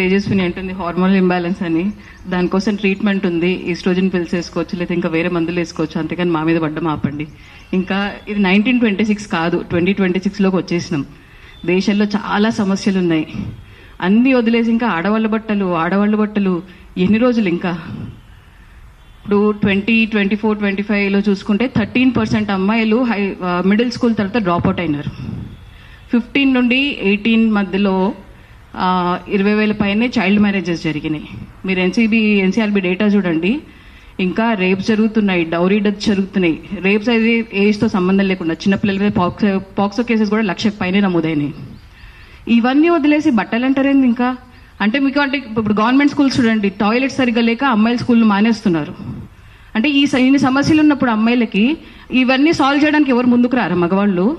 తేజస్విని అంటుంది hormonal imbalance అని. దానికోసం ట్రీట్మెంట్ ఉంది. ఈస్ట్రోజన్ పిల్స్ వేసుకోవచ్చు లేదా ఇంకా వేరే మందులు వేసుకోవచ్చు. అంతేకాని మా మీద పడ్డం ఆపండి. ఇంకా ఇది నైన్టీన్ ట్వంటీ సిక్స్ కాదు. ట్వంటీ ట్వంటీ సిక్స్లోకి వచ్చేసినాం. దేశంలో చాలా సమస్యలు ఉన్నాయి. అన్ని వదిలేసి ఇంకా ఆడవాళ్ళ బట్టలు ఆడవాళ్ళ బట్టలు ఎన్ని రోజులు ఇంకా? ఇప్పుడు ట్వంటీ ట్వంటీ ఫోర్ ట్వంటీ ఫైవ్లో చూసుకుంటే థర్టీన్ పర్సెంట్ అమ్మాయిలు హై మిడిల్ స్కూల్ తర్వాత డ్రాప్ అవుట్ అయినారు. ఫిఫ్టీన్ నుండి ఎయిటీన్ మధ్యలో ఇరవై వేల పైనే చైల్డ్ మ్యారేజెస్ జరిగినాయి. మీరు ఎన్సీబీ ఎన్సీఆర్బీ డేటా చూడండి. ఇంకా రేప్స్ జరుగుతున్నాయి డౌరీ డెత్ జరుగుతున్నాయి. రేప్స్ అనేది ఏజ్తో సంబంధం లేకుండా చిన్నపిల్లల మీద పాక్సో పాక్సో కేసెస్ కూడా లక్ష పైనే నమోదైనాయి. ఇవన్నీ వదిలేసి బట్టలు అంటారేంది ఇంకా? అంటే మీకు అంటే ఇప్పుడు గవర్నమెంట్ స్కూల్స్ చూడండి టాయిలెట్ సరిగ్గా లేక అమ్మాయిల స్కూల్ మానేస్తున్నారు. అంటే ఈ స- ఇన్ని సమస్యలు ఉన్నప్పుడు అమ్మాయిలకి ఇవన్నీ సాల్వ్ చేయడానికి ఎవరు ముందుకు రారా మగవాళ్ళు?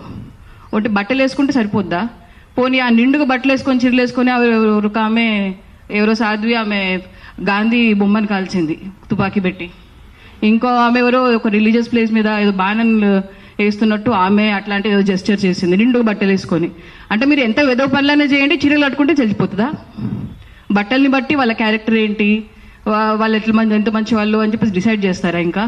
ఒకటి బట్టలు వేసుకుంటే సరిపోద్దా? పోనీ ఆ నిండుగా బట్టలు వేసుకొని చీరలు వేసుకొని ఆమె ఎవరో ఒక ఆమె ఎవరో సాధ్వి ఆమె గాంధీ బొమ్మను కాల్చింది తుపాకీ పెట్టి. ఇంకో ఆమె ఎవరో ఒక రిలీజియస్ ప్లేస్ మీద ఏదో బాణన్లు వేస్తున్నట్టు ఆమె అట్లాంటి ఏదో జెస్చర్ చేసింది నిండుగా బట్టలు వేసుకొని. అంటే మీరు ఎంత వెదవ పనులనే చేయండి చీరలు కట్టుకుంటే చచ్చిపోతుందా? బట్టల్ని బట్టి వాళ్ళ క్యారెక్టర్ ఏంటి? వాళ్ళు ఎట్లా మంది ఎంత మంచి వాళ్ళు అని చెప్పేసి డిసైడ్ చేస్తారా ఇంకా?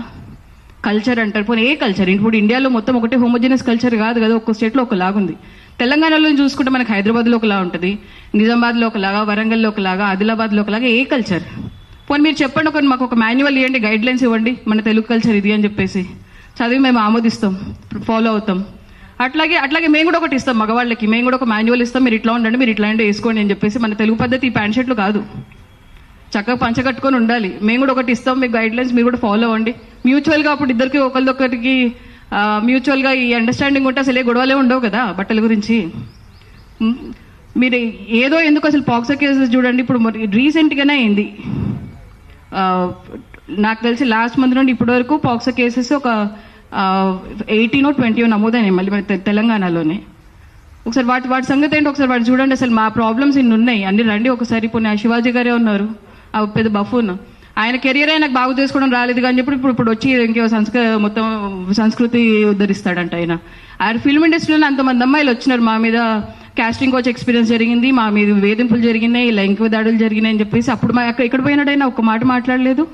కల్చర్ అంటారు. పోనీ ఏ కల్చర్ ఇప్పుడు ఇండియాలో మొత్తం ఒకటే హోమోజినస్ కల్చర్ కాదు కదా ఒక్కో స్టేట్లో ఒకలాగా ఉంది తెలంగాణలో చూసుకుంటే మనకి హైదరాబాద్లో ఒకలా ఉంటుంది నిజామాబాద్లో ఒకలాగా వరంగల్లో ఒకలాగా ఆదిలాబాద్లో ఒకలాగా ఏ కల్చర్ పోనీ మీరు చెప్పండి ఒక మాకు ఒక మాన్యువల్ ఇవ్వండి గైడ్ లైన్స్ ఇవ్వండి మన తెలుగు కల్చర్ ఇది అని చెప్పేసి. చదివి మేము ఆమోదిస్తాం ఫాలో అవుతాం. అట్లాగే అట్లాగే మేము కూడా ఒకటి ఇస్తాం మగవాళ్ళకి. మేము కూడా ఒక మాన్యువల్ ఇస్తాం మీరు ఇట్లా ఉండండి మీరు ఇట్లా అంటే వేసుకోండి అని చెప్పేసి మన తెలుగు పద్ధతి ఈ ప్యాంట్ షర్ట్లు కాదు. చక్కగా పంచగట్టుకొని ఉండాలి. మేము కూడా ఒకటి ఇస్తాం మీకు గైడ్ లైన్స్ మీరు కూడా ఫాలో అవ్వండి. మ్యూచువల్గా అప్పుడు ఇద్దరికి ఒకరిదొకరికి మ్యూచువల్గా ఈ అండర్స్టాండింగ్ ఉంటే అసలు ఏ గొడవలే ఉండవు కదా బట్టల గురించి. మీరు ఏదో ఎందుకు అసలు పాక్సో కేసెస్ చూడండి ఇప్పుడు మరి రీసెంట్గానే అయింది. నాకు తెలిసి లాస్ట్ మంత్ నుండి ఇప్పటి వరకు పాక్సో కేసెస్ ఒక ఎయిటీనో ట్వంటీ నమోదైనాయి మళ్ళీ మన తెలంగాణలోనే. ఒకసారి వాటి వాటి సంగతి ఏంటి ఒకసారి వాటి చూడండి అసలు మా ప్రాబ్లమ్స్ ఇన్ని ఉన్నాయి. అన్ని రండి ఒకసారి పోనీ శివాజీ గారే ఉన్నారు. ఆ పెద్ద బఫూన్ ఆయన కెరియర్ ఆయనకు బాగు చేసుకోవడం రాలేదు కానీ చెప్పి ఇప్పుడు ఇప్పుడు వచ్చి ఇంకో సంస్కృ మొత్తం సంస్కృతి ఉద్ధరిస్తాడంట ఆయన. ఆయన ఫిల్మ్ ఇండస్ట్రీలో అంతమంది అమ్మాయిలు వచ్చినారు. మా మీద కాస్టింగ్ కోచ్ ఎక్స్పీరియన్స్ జరిగింది. మా మీద వేధింపులు జరిగినాయి. లైంగిక దాడులు జరిగినాయి అని చెప్పేసి అప్పుడు మా ఎక్కడ పోయినాడైనా ఒక ఒక్క మాట మాట్లాడలేదు.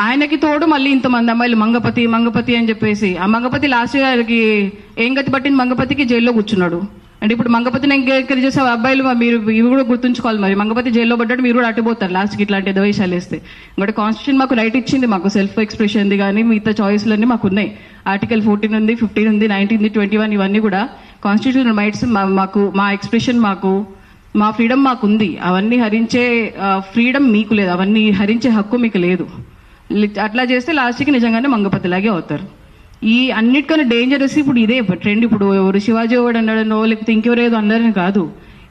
ఆయనకి తోడు మళ్ళీ ఇంతమంది అమ్మాయిలు మంగపతి మంగపతి అని చెప్పేసి. ఆ మంగపతి లాస్ట్ గారికి ఏం గతి పట్టింది? మంగపతికి జైల్లో కూర్చున్నాడు. అంటే ఇప్పుడు మంగపతి ఎంకరేజ్ చేసే అబ్బాయిలు మీరు ఇవి కూడా గుర్తుంచుకోవాలి మరి. మంగపతి జైల్లో పడ్డాడు మీరు కూడా అట్టుపోతారు లాస్ట్కి ఇట్లాంటి ఎదవేషాలు వేస్తే. ఇంకోటి కాన్స్టిట్యూషన్ మాకు రైట్ ఇచ్చింది మాకు సెల్ఫ్ ఎక్స్ప్రెషన్ది కానీ మిగతా చాయిస్లన్నీ మాకు ఉన్నాయి. ఆర్టికల్ ఫోర్టీన్ ఉంది ఫిఫ్టీన్ ఉంది నైన్టీన్ ఉంది ట్వంటీ వన్ ఇవన్నీ కూడా కాన్స్టిట్యూషన్ రైట్స్ మాకు మా ఎక్స్ప్రెషన్ మాకు మా ఫ్రీడమ్ మాకు ఉంది. అవన్నీ హరించే ఫ్రీడమ్ మీకు లేదు. అవన్నీ హరించే హక్కు మీకు లేదు. అట్లా చేస్తే లాస్ట్కి నిజంగానే మంగపతిలాగే అవుతారు. ఈ అన్నిటికన్నా డేంజరస్ ఇప్పుడు ఇదే ట్రెండ్ ఇప్పుడు ఎవరు శివాజీ ఎవడు అన్నాడనో లేకపోతే ఇంకెవరేదో అన్నారని కాదు.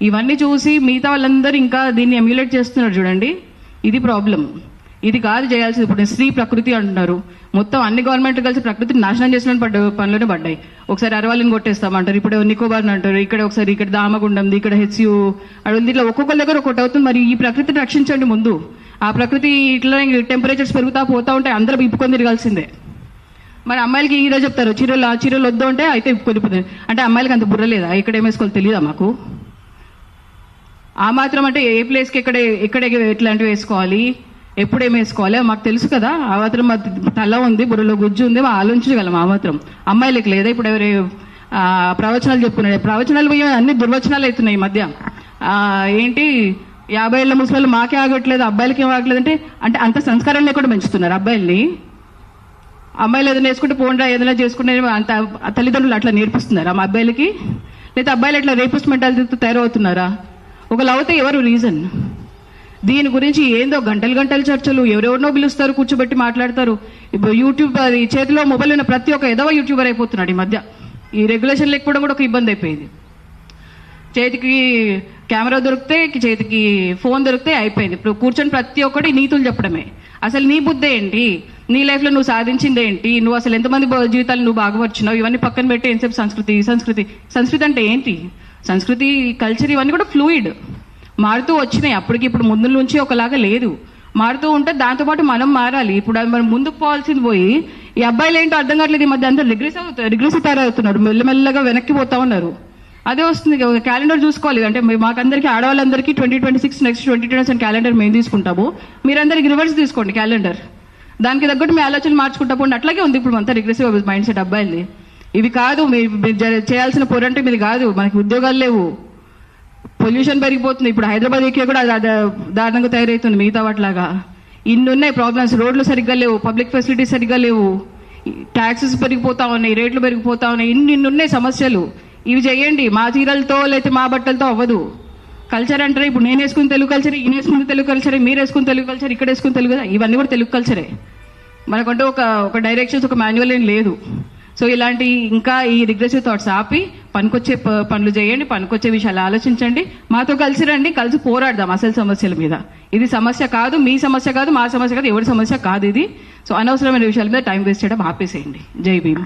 ఇవన్నీ చూసి మిగతా వాళ్ళందరూ ఇంకా దీన్ని ఎమ్యులేట్ చేస్తున్నారు చూడండి. ఇది ప్రాబ్లం ఇది కాదు చేయాల్సింది. ఇప్పుడు స్త్రీ ప్రకృతి అంటున్నారు. మొత్తం అన్ని గవర్నమెంట్ కలిసి ప్రకృతిని నాశనం చేసిన పడ్డ పనులోనే పడ్డాయి. ఒకసారి అరవాళ్ళని కొట్టేస్తామంటారు ఇప్పుడు నికోబార్ అంటారు. ఇక్కడ ఒకసారి ఇక్కడ దామగుండం ఇక్కడ హెచ్యు అడుగుంది ఇట్లా ఒక్కొక్కరి దగ్గర ఒకటి అవుతుంది. మరి ఈ ప్రకృతిని రక్షించండి ముందు. ఆ ప్రకృతి ఇట్లా టెంపరేచర్స్ పెరుగుతా పోతా ఉంటే అందరూ ఇప్పుకొని తిరగాల్సిందే. మరి అమ్మాయిలకి ఈరోజు చెప్తారు చీరలు ఆ చీరలు వద్దు అంటే అయితే కొలిపోతుంది అంటే అమ్మాయిలకి అంత బుర్ర లేదా? ఇక్కడ ఏం వేసుకోవాలి తెలియదా మాకు? ఆ మాత్రం అంటే ఏ ప్లేస్కి ఎక్కడ ఎక్కడ ఎట్లాంటివి వేసుకోవాలి? ఎప్పుడు ఏం వేసుకోవాలి? మాకు తెలుసు కదా. ఆ మాత్రం మా తల ఉంది బుర్రలో గుజ్జు ఉంది మా ఆలోచించగలం ఆ మాత్రం. అమ్మాయిలకి లేదా? ఇప్పుడు ఎవరు ప్రవచనాలు చెప్పుకున్నాడు ప్రవచనాలు అన్ని దుర్వచనాలు అవుతున్నాయి ఈ మధ్య. ఏంటి? యాభై ఏళ్ళ ముసలి మాకే ఆగట్లేదు అబ్బాయిలకి ఏం ఆగట్లేదు అంటే అంటే అంత సంస్కారం లేకుండా పెంచుతున్నారు అబ్బాయిల్ని. అమ్మాయిలు ఏదైనా వేసుకుంటే పోండా ఏదైనా చేసుకుంటే అంత తల్లిదండ్రులు అట్లా నేర్పిస్తున్నారా? మా అబ్బాయిలకి? లేదా అబ్బాయిలు అట్లా రేపిస్ట్ మెంటాలిటీతో తయారవుతున్నారా? ఒక లవ్తే ఎవరు రీజన్ దీని గురించి ఏందో గంటలు గంటలు చర్చలు ఎవరెవరినో పిలుస్తారు కూర్చోబెట్టి మాట్లాడతారు. ఇప్పుడు యూట్యూబ్ అది చేతిలో మొబైల్ ఉన్న ప్రతి ఒక్క ఎదవ యూట్యూబర్ అయిపోతున్నాడు ఈ మధ్య. ఈ రెగ్యులేషన్ లేకపోవడం కూడా ఒక ఇబ్బంది అయిపోయింది. చేతికి కెమెరా దొరికితే చేతికి ఫోన్ దొరికితే అయిపోయింది. ఇప్పుడు కూర్చొని ప్రతి ఒక్కటి నీతులు చెప్పడమే. అసలు నీ బుద్ధి ఏంటి? నీ లైఫ్లో నువ్వు సాధించింది ఏంటి? నువ్వు అసలు ఎంతమంది జీవితాలు నువ్వు బాగుపరిచినావు ఇవన్నీ పక్కన పెట్టి ఎంతసేపు సంస్కృతి సంస్కృతి సంస్కృతి అంటే ఏంటి? సంస్కృతి కల్చర్ ఇవన్నీ కూడా ఫ్లూయిడ్ మారుతూ వచ్చినాయి. అప్పటికి ఇప్పుడు ముందు నుంచి ఒకలాగా లేదు. మారుతూ ఉంటే దాంతోపాటు మనం మారాలి. ఇప్పుడు మనం ముందుకు పోవాల్సింది పోయి ఈ అబ్బాయిలు ఏంటో అర్థం కావట్లేదు. ఈ మధ్య అందరూ రిగ్రెస్ అవుతారు రిగ్రెస్ తయారవుతున్నారు మెల్లమెల్లగా వెనక్కి పోతా ఉన్నారు. అదే వస్తుంది ఒక క్యాలెండర్ చూసుకోవాలి. అంటే మాకందరికి ఆడవాళ్ళందరికీ twenty twenty six next twenty twenty seven calendar మేము తీసుకుంటాము. మీరందరికి రివర్స్ తీసుకోండి క్యాలెండర్ దానికి తగ్గట్టు మీ ఆలోచన మార్చుకుంటా పోండి. అట్లాగే ఉంది ఇప్పుడు అంతా రిగ్రెసివ్ మైండ్ సెట్ అబ్బాయిలది ఇవి కాదు మీరు చేయాల్సిన పోరంటే మీది కాదు. మనకి ఉద్యోగాలు లేవు. పొల్యూషన్ పెరిగిపోతుంది. ఇప్పుడు హైదరాబాద్ ఎక్కే కూడా దారుణంగా తయారవుతుంది మిగతా వాటిలాగా. ఇన్ని ఉన్నాయి ప్రాబ్లమ్స్ రోడ్లు సరిగ్గా లేవు. పబ్లిక్ ఫెసిలిటీస్ సరిగ్గా లేవు. ట్యాక్సెస్ పెరిగిపోతా ఉన్నాయి. రేట్లు పెరిగిపోతా ఉన్నాయి. ఇన్ని ఇన్ని ఉన్నాయి సమస్యలు. ఇవి చేయండి. మా చీరలతో లేకపోతే మా బట్టలతో అవ్వదు. కల్చర్ అంటారు ఇప్పుడు నేను వేసుకుని తెలుగు కల్చర్ ఈయన వేసుకుని తెలుగు కల్చరే మీరు వేసుకుని తెలుగు కల్చర్ ఇక్కడ వేసుకుని తెలుగు ఇవన్నీ కూడా తెలుగు కల్చరే. మనకంటూ ఒక ఒక డైరెక్షన్స్ ఒక మాన్యువల్ ఏం లేదు. సో ఇలాంటి ఇంకా ఈ రిగ్రెసివ్ థాట్స్ ఆపి పనికొచ్చే ప- పనులు చేయండి పనికొచ్చే విషయాలు ఆలోచించండి. మాతో కలిసి రండి కలిసి పోరాడదాం అసలు సమస్యల మీద. ఇది సమస్య కాదు మీ సమస్య కాదు మా సమస్య కాదు ఎవరి సమస్య కాదు ఇది. సో అనవసరమైన విషయాల మీద టైం వేస్ట్ చేయడం ఆపేసేయండి. జై భీమ్.